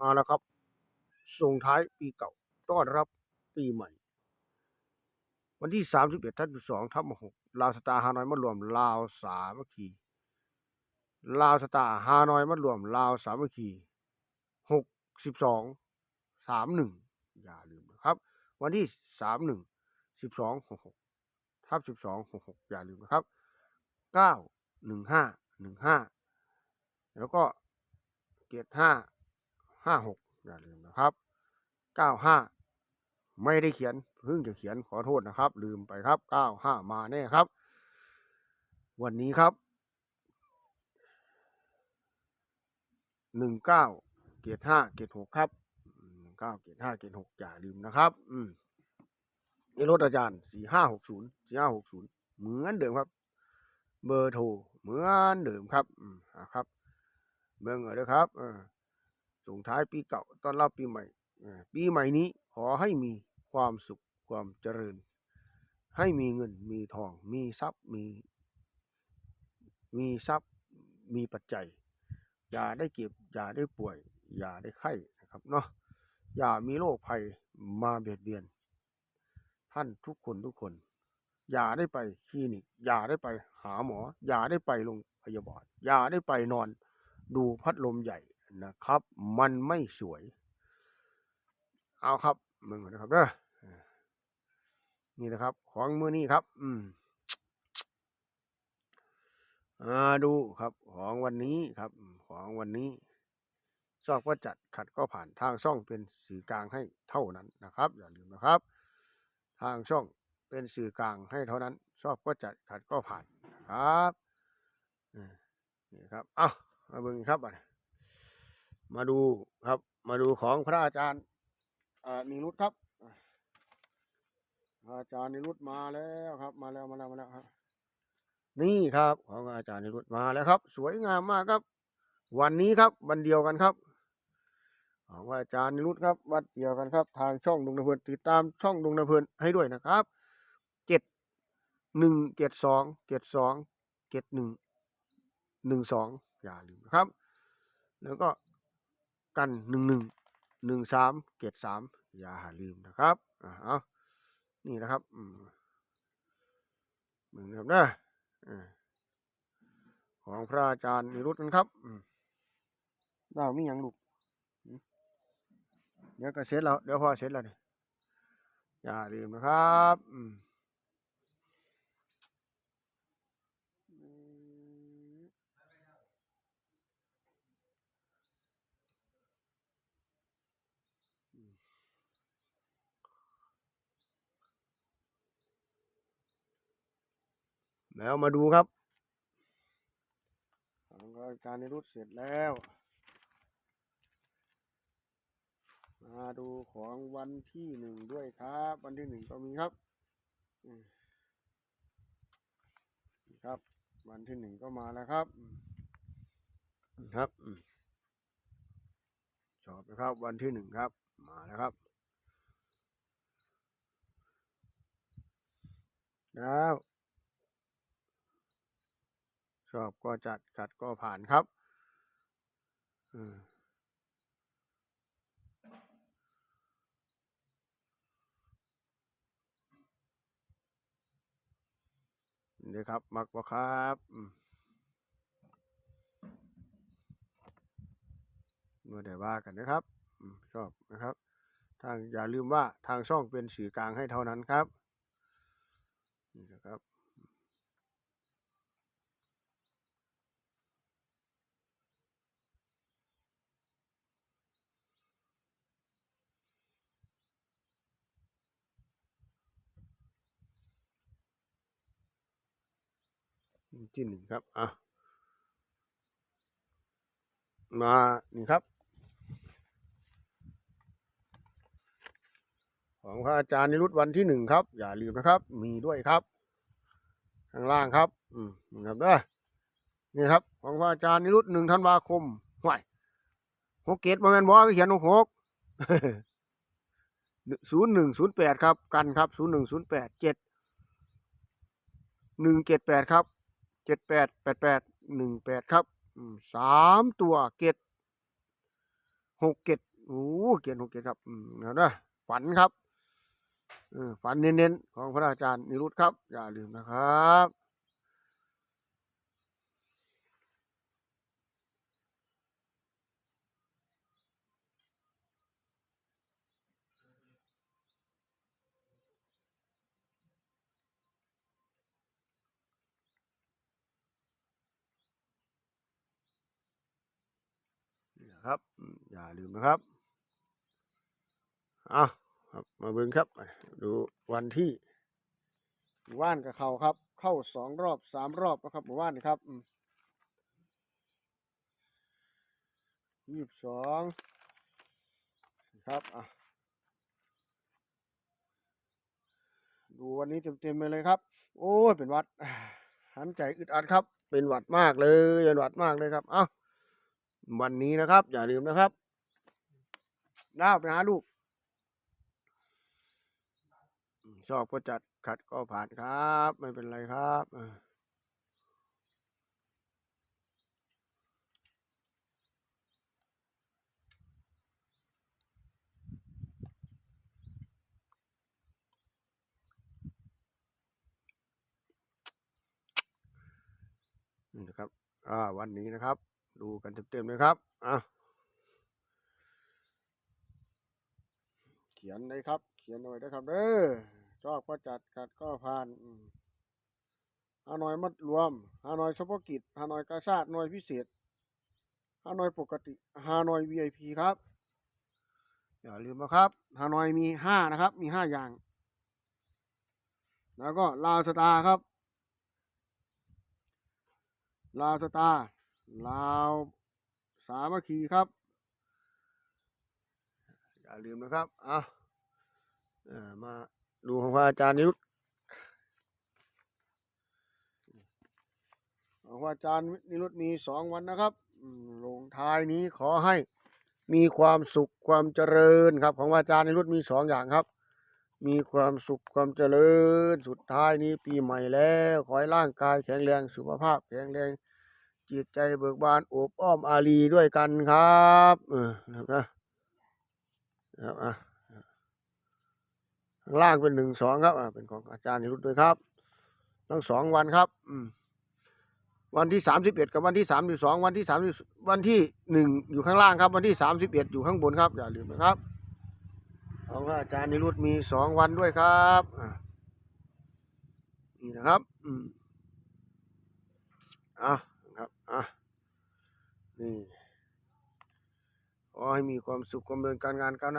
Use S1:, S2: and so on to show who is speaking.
S1: มาแล้วครับ ส่งท้ายปีเก่า ต้อนรับปีใหม่ วันที่31ทับ12ทับ6ลาวสตาร์ฮานอยมารวมลาวสามัคคีลาวสตาร์ฮานอยมารวมลาวสามัคคี62 31อย่าลืมนะครับ วันที่31 12 66ทับ12 66อย่าลืมนะครับ9 15 15แล้วก็เกตห้า ห้าหกอย่าลืมนะครับเก้าห้าไม่ได้เขียนเพิ่งจะเขียนขอโทษนะครับ ลืมไปครับเก้าห้ามาแน่ครับ วันนี้ครับหนึ่งเก้าเกตห้าเกตหกครับหนึ่งเก้าเกตห้าเกตหกอย่าลืมนะครับ อืมนี่รถอาจารย์สี่ห้าหกศูนย์สี่ห้าหกศูนย์เหมือนเดิมครับ เบอร์โทรเหมือนเดิมครับ อืมอะครับ เบิ่งเอาเด้อครับ เออ ส่งท้ายปีเก่าต้อนรับปีใหม่ ปีใหม่นี้ขอให้มีความสุขความเจริญ ให้มีเงินมีทอง มีทรัพย์มี มีทรัพย์มีปัจจัย อย่าได้เก็บ อย่าได้ป่วย อย่าได้ไข้นะครับเนาะอย่ามีโรคภัยมาเบียดเบียน ท่านทุกคนทุกคน อย่าได้ไปคลินิก อย่าได้ไปหาหมอ อย่าได้ไปโรงพยาบาล อย่าได้ไปนอน ดูพัดลมใหญ่ นะครับ มันไม่สวย เอาครับมึงนะครับเด้อนี่นะครับ ของมือนี้ครับ อืมมาดูครับของวันนี้ครับ ของวันนี้ชอบก็จัดขัดก็ผ่านทางช่องเป็นสื่อกลางให้เท่านั้นนะครับ อย่าลืมนะครับ ทางช่องเป็นสื่อกลางให้เท่านั้น ชอบก็จัดขัดก็ผ่านครับนี่ครับ เอ้ามาเบิ่งครับบัดนี้ มาดูครับ มาดูของพระอาจารย์นิรุตครับพระอาจารย์นิรุตมาแล้วครับ มาแล้วมาแล้วมาแล้วครับ นี่ครับของอาจารย์นิรุตมาแล้วครับ สวยงามมากครับ วันนี้ครับวันเดียวกันครับของอาจารย์นิรุตครับวัดเดียวกันครับ ทางช่องดงนำเพลินติดตามช่องดงนำเพลินให้ด้วยนะครับเจ็ดหนึ่งเจ็ดสองเจ็ดสองเจ็ดหนึ่งหนึ่งสองอย่าลืมนะครับ แล้วก็ กันหนึ่งหนึ่งหนึ่งสามเกตสามอย่าลืมนะครับอ่าเอานี่นะครับอืมมึงนะครับนะของพระอาจารย์นิรุตนะครับอืมดาวมีหยังลูกเดี๋ยวก็เสร็จแล้วเดี๋ยวพอเสร็จแล้วนี่อย่าลืมนะครับ แล้วมาดูครับของรายการนิรุตเสร็จแล้ว มาดูของวันที่หนึ่งด้วยครับ วันที่หนึ่งก็มีครับอืมนี่ครับ วันที่หนึ่งก็มาแล้วครับอืมนี่ครับอืมชอบนะครับวันที่หนึ่งครับ มาแล้วครับแล้ว ชอบก็จัดขัดก็ผ่านครับนี่ครับ มักบ่ครับอืมเมื่อได้ว่ากันนะครับชอบนะครับ ทางอย่าลืมว่าทางช่องเป็นสื่อกลางให้เท่านั้นครับนี่นะครับ ที่หนึ่งครับอะมานี่ครับ ของพระอาจารย์นิรุตวันที่หนึ่งครับ อย่าลืมนะครับ มีด้วยครับ ข้างล่างครับ อืมนี่ครับเด้อนี่ครับ ของพระอาจารย์นิรุตหนึ่งธันวาคมห่วยหกเกตมาแมนบอเขียนหกหกศูนย์หนึ่งศูนย์แปดครับ กันครับศูนย์หนึ่งศูนย์แปดเจ็ดหนึ่งเจ็ดแปดครับ จ็ดแปดแปดแปดหนึ่งแปดครับสามตัวเกตหกเกตโอ้เกตหกเกตครับเอาเด้อฝันครับฝันเน้นๆของพระอาจารย์นิรุตครับ อย่าลืมนะครับ นะครับ อย่าลืมนะครับเอาครับมาเบิ่งครับ ดูวันที่หมู่านกับเขาครับ เข้าสองรอบสามรอบนะครับหมู่านครับยี่สิบสองครับอะดูวันนี้เต็มๆไปเลยครับ โอ้ยเป็นวัดอ่าหันใจอึดอัดครับ เป็นหวัดมากเลยเป็นหวัดมากเลยครับ เอ้า วันนี้นะครับ อย่าลืมนะครับน้าไปหาลูก ชอบก็จัดขัดก็ผ่านครับ ไม่เป็นไรครับนี่นะครับ อ่า วันนี้นะครับ ดูกันเต็มๆเลยครับอะเขียนเลยครับ เขียนหน่อยนะครับเด้อชอบก็จัดขัดก็ผ่านฮานอยมัดรวมฮานอยเฉพาะกิจฮานอยกาชาติหน่วยพิเศษฮานอยปกติฮานอย VIP ครับ อย่าลืมนะครับฮานอยมีห้านะครับ มีห้าอย่าง แล้วก็ลาวสตาครับ ลาวสตา ลาวสามัคคีครับ อย่าลืมนะครับอะเอ่อมาดูของพระอาจารย์นิรุตของพระอาจารย์นิรุตมีสองวันนะครับลงท้ายนี้ขอให้มีความสุขความเจริญครับ ของพระอาจารย์นิรุตมีสองอย่างครับ มีความสุขความเจริญ สุดท้ายนี้ปีใหม่แล้ว ขอให้ร่างกายแข็งแรงสุขภาพแข็งแรง จิตใจเบิกบานโอบอ้อมอารีด้วยกันครับเออนะครับนะครับอะข้างล่างเป็นหนึ่งสองครับอะเป็นของอาจารย์นิรุตด้วยครับ ทั้งสองวันครับอืมวันที่สามสิบเอ็ดกับวันที่สามสิบสองวันที่สามสิบวันที่หนึ่งอยู่ข้างล่างครับ วันที่สามสิบเอ็ดอยู่ข้างบนครับอย่าลืมนะครับของอาจารย์นิรุตมีสองวันด้วยครับอ่นี่นะครับ อืมอะ อะนี่ขอให้มีความสุขความเดินการงานก้าวหน้า